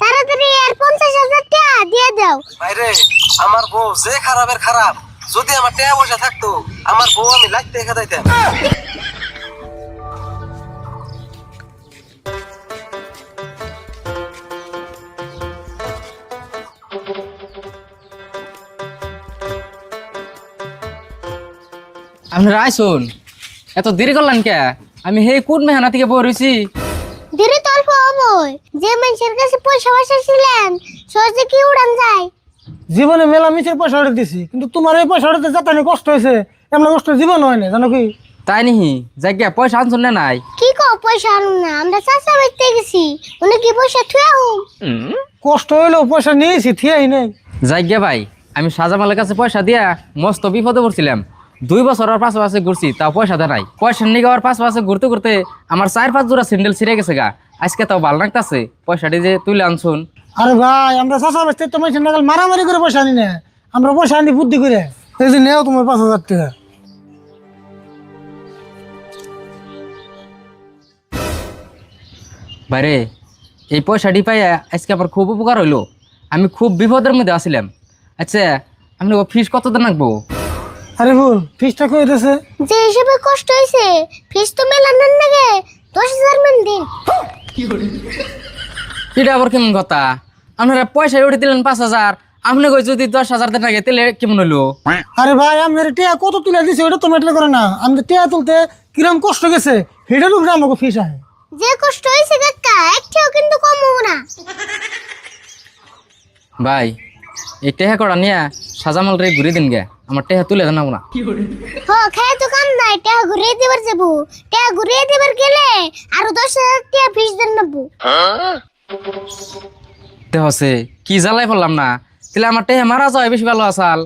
তাড়াতাড়ি আর পঞ্চাশ হাজার টাকা দিয়ে দাও। বাইরে আমার বউ যে খারাপের খারাপ যদি আমার টাকা পয়সা থাকতো আমার বউ আমি লাগতে দেখা দিতাম। আপনারা আইসুন। এত দেরি করলেন কে? আমি হে কোন মেহানা থেকে বই রয়েছি? হবই যে মানুষের কাছে পয়সা পয়সা ছিলেন সহজে কি উড়ান যায়? জীবনে মেলা মিছের পয়সা উঠে দিছি কিন্তু তোমার এই পয়সা উঠাতে যাতানি কষ্ট হয়েছে এমন কষ্ট জীবন হয় না জানো কি? তাই নিহি জায়গা পয়সা আনছুন না নাই? কি কো পয়সা আনুন না আমরা চাষা বেচতে গেছি উনি কি পয়সা থুয়া হুম কষ্ট হইলেও পয়সা নিয়েছি থিয়াই নেই। জায়গা ভাই আমি সাজামালের কাছে পয়সা দিয়া মস্ত বিপদে পড়ছিলাম। দুই বছর আর পাশে পাশে ঘুরছি তাও পয়সা দেয় নাই। পয়সা নিয়ে আর পাশে পাশে ঘুরতে ঘুরতে আমার চার পাঁচ জোড়া স্যান্ডেল ছিঁড়ে গেছে গা। আজকে তাও ভালো লাগতাছে? পয়সাটি যে তুলে আনছুন। আরে ভাই আমরা চাষা বেচতে তো মানুষের নাগাল মারামারি করে পয়সা আনি না। আমরা পয়সা আনি বুদ্ধি করে। এই যে নেও তোমার পাঁচ হাজার টাকা। বাইরে এই পয়সাটি পাই আজকে আমার খুব উপকার হইল। আমি খুব বিপদের মধ্যে আসছিলাম আচ্ছা আপনি ফিস কত দেন রাখব? আরে ভুল ফিসটা কই দিতেছে যে হিসেবে কষ্ট হয়েছে ফিস তো মেলানোর নাগে দশ হাজার মান দিন। এটা আবার কেমন কথা? আপনারা পয়সা উঠে দিলেন পাঁচ হাজার আপনি কই যদি দশ হাজার দেন আগে তাহলে কেমন হলো আরে ভাই আপনার টিয়া কত তুলে দিছে ওটা তো ম্যাটার করে না। আমাদের টিয়া তুলতে কিরম কষ্ট গেছে সেটার উপরে আমাকে ফিস আহে। যে কষ্ট হয়েছে কাকা একটাও কিন্তু কম হব না। ভাই এই টেহা করা নিয়ে সাজামাল রে ঘুরে দিন গে। আমার টেহা তুলে দেন না হ খায় তো কাম নাই টাকা ঘুরিয়ে দিবার যাব। টাকা ঘুরিয়ে দিবার গেলে আরও দশ হাজার টাকা ফিস দেন নেব। হচ্ছে কি জ্বালাই পড়লাম না। তাহলে আমার টেহা মারা যায় বেশি ভালো আসাল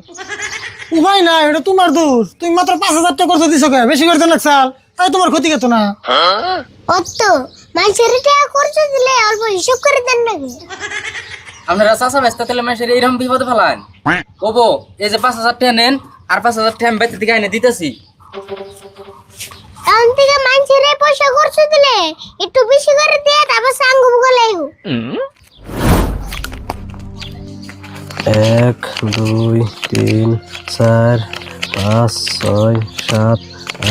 উপায় না এটা তোমার দোষ। তুমি মাত্র পাঁচ হাজার টাকা খরচ দিছো কে? বেশি করে দেন চাল। তাই তোমার ক্ষতি গেত না? অত মানুষের টাকা খরচ দিলে অল্প হিসাব করে দেন নাকি? আপনারা চাষা ব্যস্ত মানুষের এইরকম বিপদে ফেলান। ওবো এই যে পাঁচ হাজার টাকা নেন আর পাঁচ হাজার টাকা আমি বেঁচে দিকে এনে দিতেছি। এখন থেকে মানুষের পয়সা খরচ দিলে একটু বেশি করে দিয়ে তারপর সাঙ্গ বলে এক দুই তিন চার পাঁচ ছয় সাত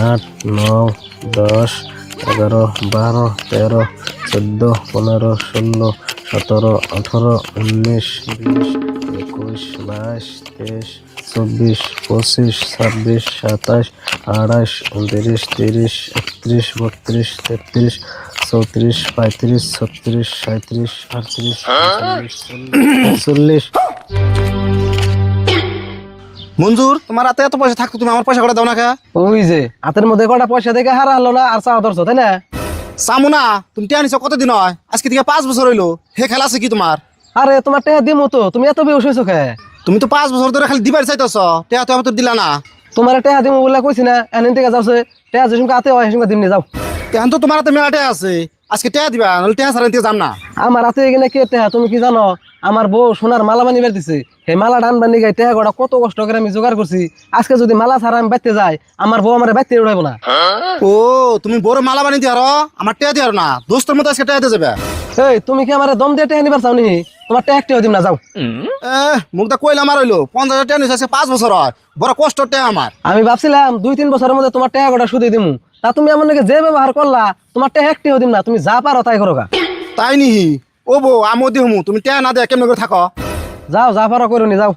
আট নয় দশ এগারো বারো তেরো চোদ্দ পনেরো ষোলো সতেরো আঠারো উনিশ বিশ একুশ বাইশ তেইশ চব্বিশ পঁচিশ ছাব্বিশ সাতাশ আঠাশ উনত্রিশ তিরিশ একত্রিশ বত্রিশ তেত্রিশ চৌত্রিশ পঁয়ত্রিশ ছত্রিশ সাঁত্রিশ আটত্রিশ চল্লিশ মঞ্জুর তোমার হাতে এত পয়সা থাকতো তুমি আমার পয়সা করে দাও না কা? ওই যে হাতের মধ্যে কটা পয়সা দেখে হারা হলো না আর চাওয়া ধরছো তাই না? সামু না তুমি টিয়া নিছো কতদিন হয়? আজকে থেকে পাঁচ বছর হইল। হে খেলা আছে কি তোমার আরে তোমার টেহা দিমো তো তুমি এত বেউস হয়েছো খে তুমি তো পাঁচ বছর ধরে খালি দিবার চাইতেছ টিয়া তো আমি তো দিলা না। তোমার টেহা দিমো বলে কইছি না এনে থেকে যাওছে টেহা যে সঙ্গে আতে হয় সঙ্গে দিমনি যাও। এখন তো তোমার হাতে মেলা টিয়া আছে। আজকে টিয়া দিবা নাহলে টিয়া সারা দিকে যাম না। আমার হাতে এখানে কে টেহা তুমি কি জানো? আমার বউ সোনার মালা বানিয়ে দিছে। সেই মালা ডান বানি গাই টেহা গড়া কত কষ্ট করে আমি জোগাড় করছি। আজকে যদি মালা ছাড়া আমি বাইতে যাই আমার বউ আমার বাইতে উড়াইব না। ও তুমি বড় মালা বানিয়ে দিয়ার আমার টিয়া দিয়ার না। দোস্তের মতো আজকে টিয়া দিয়ে যাবে। এই তুমি কি আমার দম দিয়ে টেহা নিবার চাও নি? তোমার টেহা একটিও দিম না যাও। এ মুখটা কইলে আমার হইল। পঞ্চাশ হাজার টিয়া নিছে আজকে পাঁচ বছর হয়। বড় কষ্ট টিয়া আমার। আমি ভাবছিলাম দুই তিন বছরের মধ্যে তোমার টেহা গোটা সুদে দিমু। তা তুমি এমন নাকি যে ব্যবহার করলা তোমার টেহা একটিও দিম না তুমি যা পারো তাই করো গা। তাই নিহি? ও বউ আমো দিহমু তুমি টিয়া না দেয়া কেমন করে থাকো? যাও যা পারো করো নি যাও।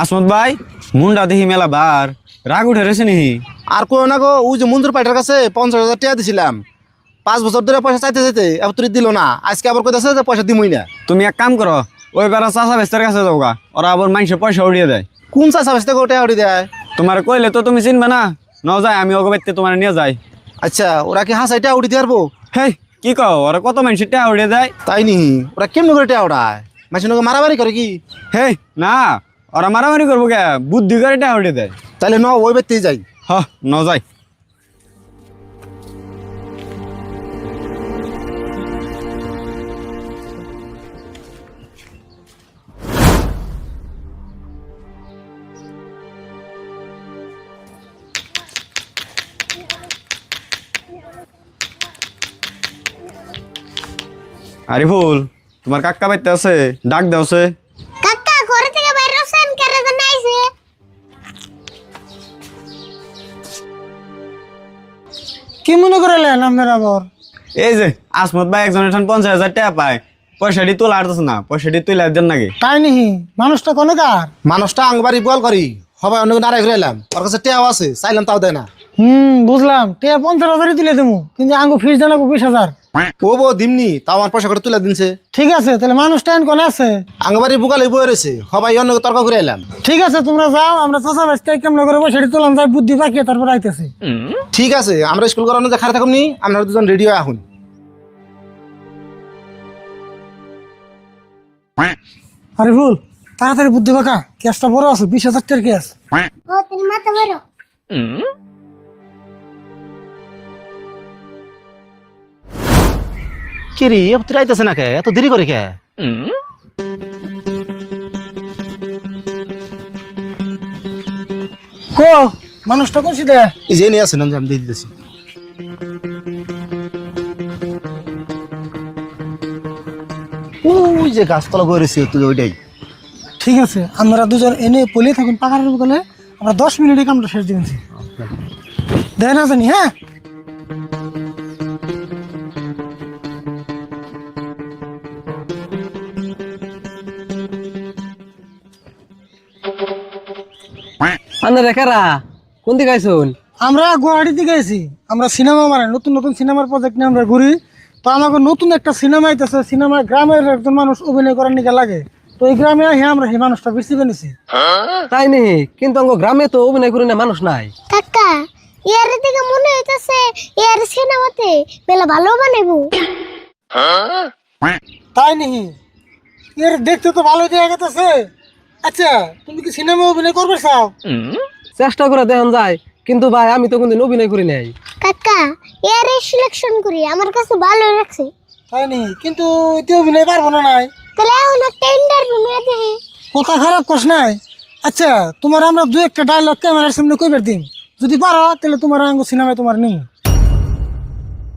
আসমত ভাই মুন্ডা দেখি মেলা বার। রাগ উঠে রেছে নিহি। আর কই না গো ওই যে মঞ্জুর পাইটার কাছে পঞ্চাশ হাজার টাকা দিছিলাম। পাঁচ বছর ধরে পয়সা চাইতে চাইতে এবার তুই দিল না। আজকে আবার কইতাছে যে পয়সা দিমই না। তুমি এক কাম করো ওই বেড়া চাষা বেস্তার কাছে যাও গা ওরা আবার মানুষের পয়সা উড়িয়ে দেয়। কোন চাষা বেসতে গোটে আউড়ি দেয়? তোমার কইলে তো তুমি চিনবে না ন যায় আমি ওকে বাইতে তোমার নিয়ে যাই। আচ্ছা ওরা কি হাসাইটা উঠি দিয়ে পারব হেই কি কও ওরা কত মানুষের টাকা উড়িয়ে দেয়? তাই নি ওরা কেমন করে টেয়া উড়ায়? নগে মারামারি করে কি? হেই না ওরা মারামারি করব কে বুদ্ধি করে টাকা উড়িয়ে দেয়। তাহলে ন ওই ব্যক্তিই যাই। হ্যাঁ ন যাই। আরিফুল, তোমার কাকা বাইতে আছে? ডাক দেওছে কি মনে করে আপনারা আবার? এই যে আসমত ভাই একজন এখন পঞ্চাশ হাজার টাকা পায়। পয়সাটি তোলা আর না পয়সাটি তুলে দেন নাকি? তাই নিহি মানুষটা কোনো কার? মানুষটা আংবারি বল করি সবাই অন্য নারায় ঘুরে এলাম ওর কাছে টেয়াও আছে চাইলাম তাও দেয় না। হুম বুঝলাম টিয়া পঞ্চাশ হাজারই তুলে দেবো কিন্তু আঙ্গু ফিস জানাব বিশ হাজার। ও বউ দিমনি তাও আমার পয়সা করে তুলে দিনছে। ঠিক আছে তাহলে মানুষটা এখন কোনে আছে? আংবাড়ি বুকালে বয়ে রয়েছে সবাই অন্য তর্ক করে এলাম। ঠিক আছে তোমরা যাও আমরা চাষা বাঁচতে কেমন করে সেটি তোলাম যাই বুদ্ধি পাকিয়ে তারপর আইতেছি। ঠিক আছে আমরা স্কুল করানো যে খারাপ থাকুন নি আপনারা দুজন রেডি হয়ে আহুন আরে ভুল তাড়াতাড়ি বুদ্ধি পাকা ক্যাশটা বড় আছে বিশ হাজার টাকার ক্যাশ। ও তুমি মাথা বেরো কি রে তুই আইতেছে না কে? এত দেরি করে কে? কো মানুষটা করছি দে এই যে নিয়ে আসেন আমি দিয়ে দিতেছি। ওই যে গাছতলা বয়ে রয়েছে তুই ওইটাই। ঠিক আছে আমরা দুজন এনে পলিয়ে থাকুন পাকার বলে আমরা দশ মিনিটে কামটা শেষ দিয়েছি দেয় না জানি হ্যাঁ? আন্না রেখারা কোন দিকে আইসুন? আমরা গুয়াহাটিতে গেছি। আমরা সিনেমা মানে নতুন নতুন সিনেমার প্রজেক্ট নিয়ে আমরা ঘুরি। তো আমাকে নতুন একটা সিনেমা আইতেছে সিনেমা গ্রামের একজন মানুষ অভিনয় করার নিকে লাগে। তো এই গ্রামে হ্যাঁ আমরা সেই মানুষটা বেশি বেনেছি। তাই নি? কিন্তু আমার গ্রামে তো অভিনয় করি না মানুষ নাই। কাকা ইয়ার দিকে মনে হইতাছে ইয়ার সিনেমাতে বেলা ভালো বানাইবো। তাই নিহি এর দেখতে তো ভালো দেখা গেছে আচ্ছা তুমি কি সিনেমা অভিনয় করবে চাও? চেষ্টা করে দেখান যায় কিন্তু ভাই আমি তো কোনদিন অভিনয় করি নাই। কাকা ইয়ার সিলেকশন করি আমার কাছে ভালো লাগছে। তাই নি? কিন্তু এতে অভিনয় পারব না নাই। তাহলে এখন একটা ইন্টারভিউ নিয়ে দেখি। কথা খারাপ কস নাই। আচ্ছা তোমার আমরা দু একটা ডায়লগ ক্যামেরার সামনে কইবার দিন যদি পারো তাহলে তোমার আঙ্গ সিনেমায় তোমার নেই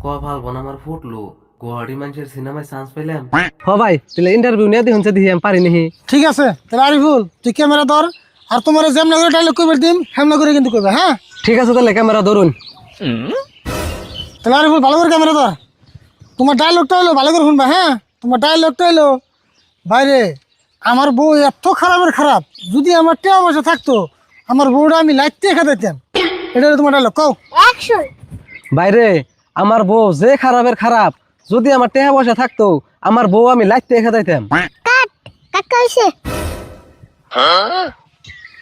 ক ভালো বোন আমার ফুটলো। গুয়াহাটি মানুষের সিনেমায় চান্স পেলাম। হ ভাই তাহলে ইন্টারভিউ নিয়ে দেখুন দেখি আমি পারি নাহি। ঠিক আছে তাহলে আরিফুল তুই ক্যামেরা ধর আর তোমার যেমন করে ডায়লগ কইবার দিন হেমনা করে কিন্তু কইবা হ্যাঁ? ঠিক আছে তাহলে ক্যামেরা ধরুন। তাহলে আরিফুল ভালো করে ক্যামেরা ধর। তোমার ডায়লগটা হলো ভালো করে শুনবা হ্যাঁ? তোমার ডায়লগটা হলো বাইরে আমার বউ এত খারাপের খারাপ। যদি আমার টেয়া বসে থাকতো আমার বউটা আমি লাইতে দেখা দিতাম। এটা হলো তোমার ডায়লগ কও। অ্যাকশন বাইরে আমার বউ যে খারাপের খারাপ যদি আমার টেহা পয়সা থাকতো আমার বউ আমি লাইতে দেখা দিতাম কাট কাকা হইছে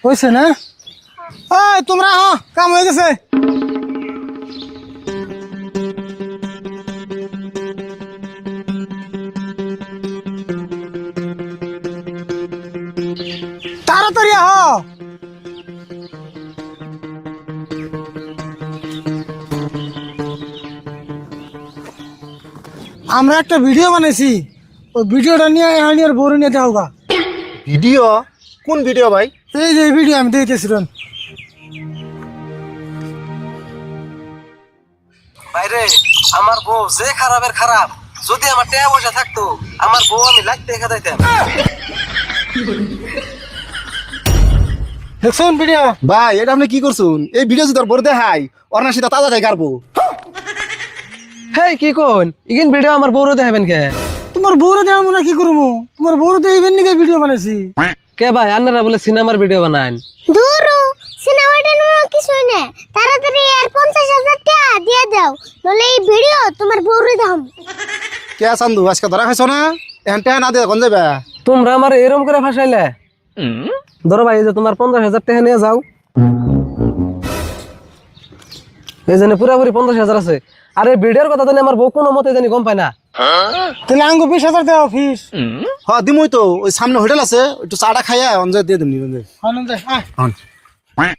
হয়েছে না? ওই তোমরা হ কাম হয়ে গেছে। তাড়াতাড়ি আহ। আমরা একটা ভিডিও বানাইছি। ওই ভিডিওটা নিয়ে হানিয়ার বড় নিয়ে দেওয়া হোগা ভিডিও কোন ভিডিও ভাই? এই যে ভিডিও আমি দেখতেছিলাম বাইরে আমার বউ যে খারাপের খারাপ যদি আমার টেহা পয়সা থাকতো আমার বউ আমি লাইতে দেখা দিতাম দেখছেন ভিডিও ভাই এটা আপনি কি করছুন? এই ভিডিও যদি তোর বড় দেখাই ওর তাজা যায় গারবো হেই কি কোন? ইগিন ভিডিও আমার বউরে দেখাবেন কে? তোমার বউরে মনে হয় কি করব? তোমার বউরে দিয়ে ইভেন নিকে ভিডিও বানাইছি। কে ভাই আন্নারা বলে সিনেমার ভিডিও বানান। দূরু সিনেমাটা নিয়ে কিছুই না। তাড়াতাড়ি আর পঞ্চাশ হাজার টাকা দিয়ে দাও নলে এই ভিডিও তোমার বউরে দাম কে চান্দু আজকে ধরা খাইছো না? এখন টেহা না দিয়ে কোন যাবে তোমরা আমার এরম করে ফাঁসাইলে? ধরো ভাই এই যে তোমার পঞ্চাশ হাজার টাকা নিয়ে যাও। এই জন্য পুরাপুরি পঞ্চাশ হাজার আছে। আরে ভিডিওর কথা জানি আমার বউ কোনো মতে জানি গম পাই না। তাহলে আঙ্গু বিশ হাজার দেওয়া ফিস হ দিমই তো ওই সামনে হোটেল আছে একটু চাটা খাইয়া অঞ্জয় দিয়ে দিমনি অঞ্জয়। হন